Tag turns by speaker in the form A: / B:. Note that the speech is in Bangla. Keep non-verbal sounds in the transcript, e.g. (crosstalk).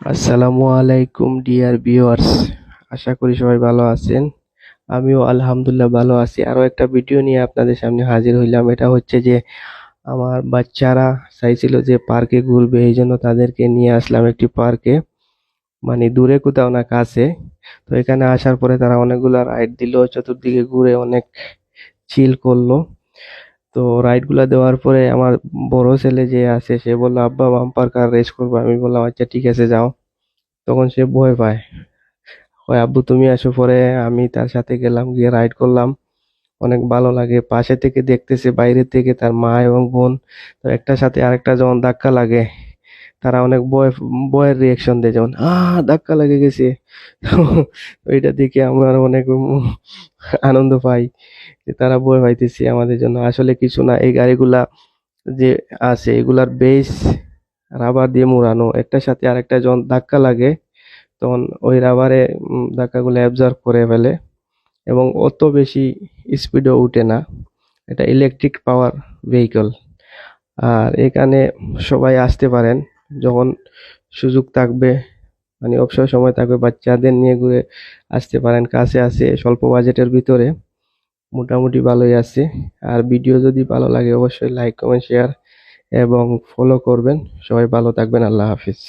A: আসসালামু আলাইকুম, ডিয়ার ভিউয়ার্স। আশা করি সবাই ভালো আছেন। আমিও আলহামদুলিল্লাহ ভালো আছি। আরও একটা ভিডিও নিয়ে আপনাদের সামনে হাজির হইলাম। এটা হচ্ছে যে, আমার বাচ্চারা চাইছিল যে পার্কে ঘুরবে, এই জন্য তাদেরকে নিয়ে আসলাম একটি পার্কে। মানে দূরে কোথাও না কাছে। তো এখানে আসার পরে তারা অনেকগুলা রাইড দিল, চতুর্দিকে ঘুরে অনেক চিল করল। তো রাইডগুলো দেওয়ার পরে আমার বড় ছেলে যে আছে, সে বলল, আব্বা বাম্পার কার রেস করব। আমি বললাম আচ্ছা ঠিক আছে, যাও। তখন সে ভয় পায়। ওই আব্বু, তুমি আসো পরে, আমি তার সাথে গেলাম, গিয়ে রাইড করলাম। অনেক ভালো লাগে। পাশে থেকে দেখতেছে, বাইরে থেকে তার মা এবং বোন। তো একটার সাথে আরেকটা যখন ধাক্কা লাগে তারা অনেক ভয় বয়ের রিয়াকশন দেয়, যেমন, আহ, ধাক্কা লেগে গেছে। (laughs) ওইটা দেখে আমরা অনেক আনন্দ পাই যে তারা ভয় পাইতেছে আমাদের জন্য। আসলে কিছু না, এই গাড়িগুলা যে আছে, এগুলার বেস রাবার দিয়ে মোড়ানো। একটার সাথে আরেকটা যখন ধাক্কা লাগে, তখন ওই রাবারে ধাক্কাগুলো অ্যাবজর্ব করে ফেলে এবং অত বেশি স্পিডও উঠে না। এটা ইলেকট্রিক পাওয়ার ভেহিকল আর এখানে সবাই আসতে পারেন। যখন সুযোগ থাকবে মানে অবসর সময় থাকবে, বাচ্চাদের নিয়ে ঘুরে আসতে পারেন, কাছে আছে, স্বল্প বাজেটের ভিতরে। মোটামুটি ভালোই আছে। আর ভিডিও যদি ভালো লাগে, অবশ্যই লাইক কমেন্ট শেয়ার এবং ফলো করবেন। সবাই ভালো থাকবেন, আল্লাহ হাফিজ।